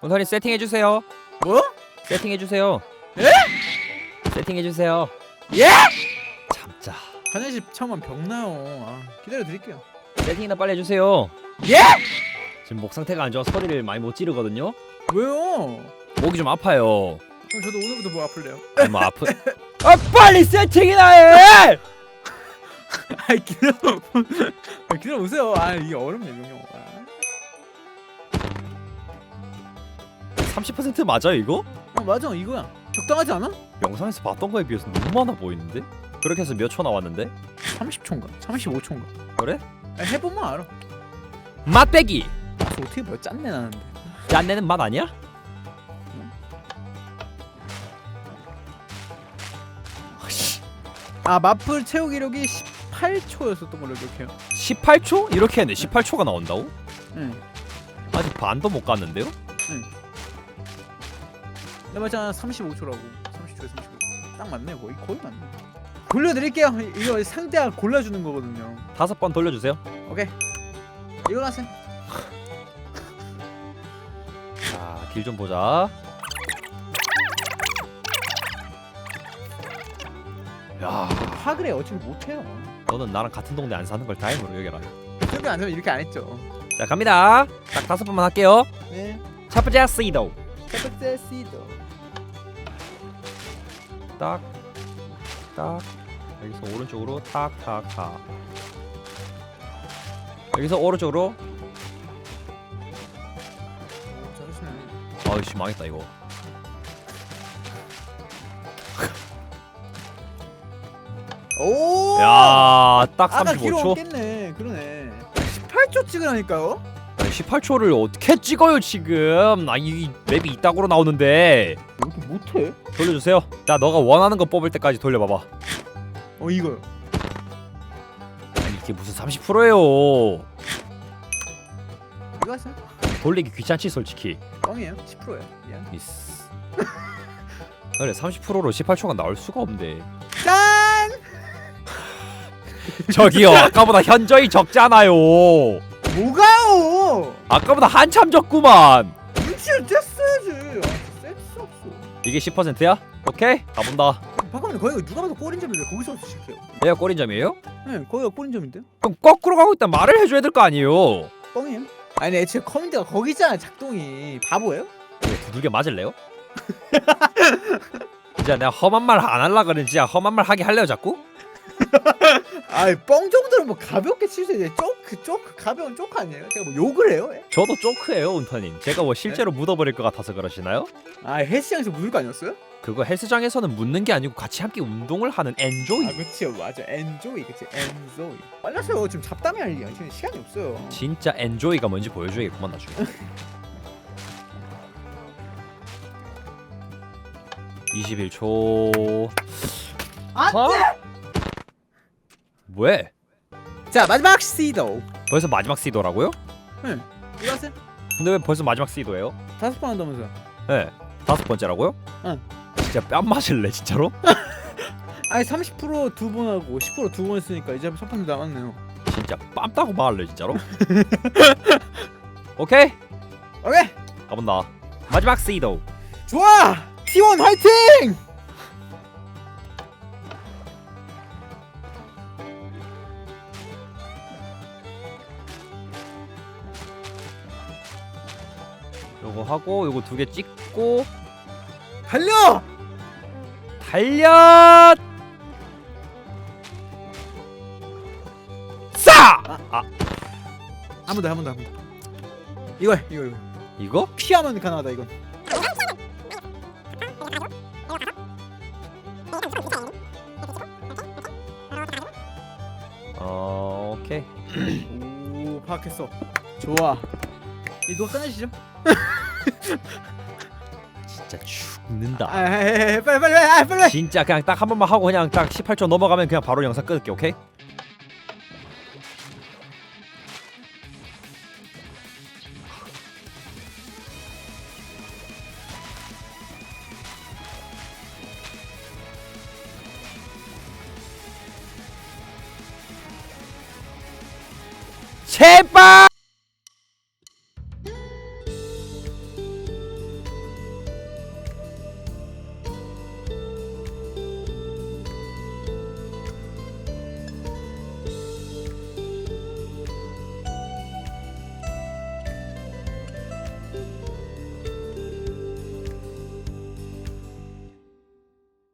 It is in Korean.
원선이 세팅해주세요 뭐? 세팅해주세요 예? 세팅해주세요 예? 참자 화장실 차만 병나요. 아, 기다려 드릴게요. 세팅이나 빨리 해주세요 예? 지금 목 상태가 안 좋아 소리를 많이 못 지르거든요 왜요? 목이 좀 아파요 그럼 저도 오늘부터 뭐 아플래요? 뭐 아프 아 빨리 세팅이나 해 아 기다려. 아, 기다려 보세요. 아 이게 어렵네 명령. 아. 30% 맞아요 이거? 어 맞아 이거야. 적당하지 않아? 영상에서 봤던 거에 비해서 너무 많아 보이는데? 그렇게 해서 몇 초 나왔는데? 30초인가? 35초인가? 그래? 아, 해보면 알아. 맛배기! 아 어떻게 뭐야 짠내 나는데. 짠내는 맛 아니야? 아 마플 채우 기록이 18초였었던 걸로 기억해요. 18초? 이렇게 했네 18초가 나온다고? 응. 아직 반도 못 갔는데요? 내가 맞잖아 35초라고. 30초에 35초. 딱 맞네 거의 거의 맞네. 돌려드릴게요. 이거 상대가 골라주는 거거든요. 다섯 번 돌려주세요 오케이. 이거 하세요. 자 길 좀 보자 야 화그래 어차피 못해요. 너는 나랑 같은 동네 안 사는 걸 다행으로 여겨라 저도 안 하면 이렇게 안 했죠. 자 갑니다 딱 다섯 번만 할게요 네. 첫 번째 시도 첫 번째 시도. 딱, 딱. 여기서 오른쪽으로 탁, 탁, 탁. 여기서 오른쪽으로. 아이씨 망했다 이거. 오. 야, 딱 아까 기록 35초. 없겠네. 그러네. 18초 찍으라니까요. 18초를 어떻게 찍어요 지금? 나이 맵이 이따구로 나오는데. 왜 이렇게 못해? 돌려주세요. 자, 너가 원하는 거 뽑을 때까지 돌려봐봐. 어 이거요. 아니 이게 무슨 30%예요? 이거 하세요. 돌리기 귀찮지 솔직히. 뻥이에요. 10%예요. 미안. 미스. 그래 30%로 18초가 나올 수가 없네. 짠! 저기요 아까보다 현저히 적잖아요 뭐가요? 아까보다 한참 적구만 눈치를 챘어야지. 아, 센스 없어. 이게 10%야? 오케이 가본다 잠깐만요. 거기가 누가 봐도 꼬린 점인데 거기서 시작해요. 얘가 꼬린 점이에요? 네, 거기가 꼬린 점인데. 그럼 거꾸로 가고 있다 말을 해줘야 될 거 아니에요 뻥이에요? 아니 애초에 커맨드가 거기잖아 작동이 바보예요? 이거 두들겨 맞을래요? 진짜 내가 험한 말 안 할라 그러는 진짜 험한 말 하게 할래요 자꾸? 아이 뻥 정도는 뭐 가볍게 칠수 쪼크 쪼크 가벼운 쪼크 아니에요? 제가 뭐 욕을 해요? 저도 쪼크예요 운터님. 제가 뭐 실제로 묻어버릴 것 같아서 그러시나요? 아 헬스장에서 묻을 거 아니었어요? 그거 헬스장에서는 묻는 게 아니고 같이 함께 운동을 하는 엔조이. 아 그치요 맞아. 엔조이 그치. 엔조이. 하세요 지금 잡담이 할 지금 시간이 없어요. 진짜 엔조이가 뭔지 보여줘야겠구만 나중에. 21초. 안돼! 왜? 자 마지막 시도 벌써 마지막 시도라고요? 이거 하세요 근데 왜 벌써 마지막 시도예요? 다섯 번 한다면서요 네 다섯 번째라고요? 응. 진짜 뺨 맞을래 진짜로? 아니 30%두 번 하고 10%두 번 했으니까 이제 첫 번째 남았네요 진짜 뺨 따고 말래 진짜로? 오케이 오케이 가본다 마지막 시도 좋아! T1 화이팅! 요거 하고 요거 두 개 찍고. 달려! 달려! 싸! 아한번 더 한 번 더 한 번 더. 이거 해, 이거 이거. 이거? 피하면 가능하다 이건. 어 오케이. 오 파악했어. 좋아. 이 누가 꺼내시죠? 진짜 죽는다 아, 아, 빨리 빨리 아, 빨리 빨리 진짜 그냥 딱 한 번만 하고 그냥 딱 18초 넘어가면 그냥 바로 영상 끊을게 오케이? 제발!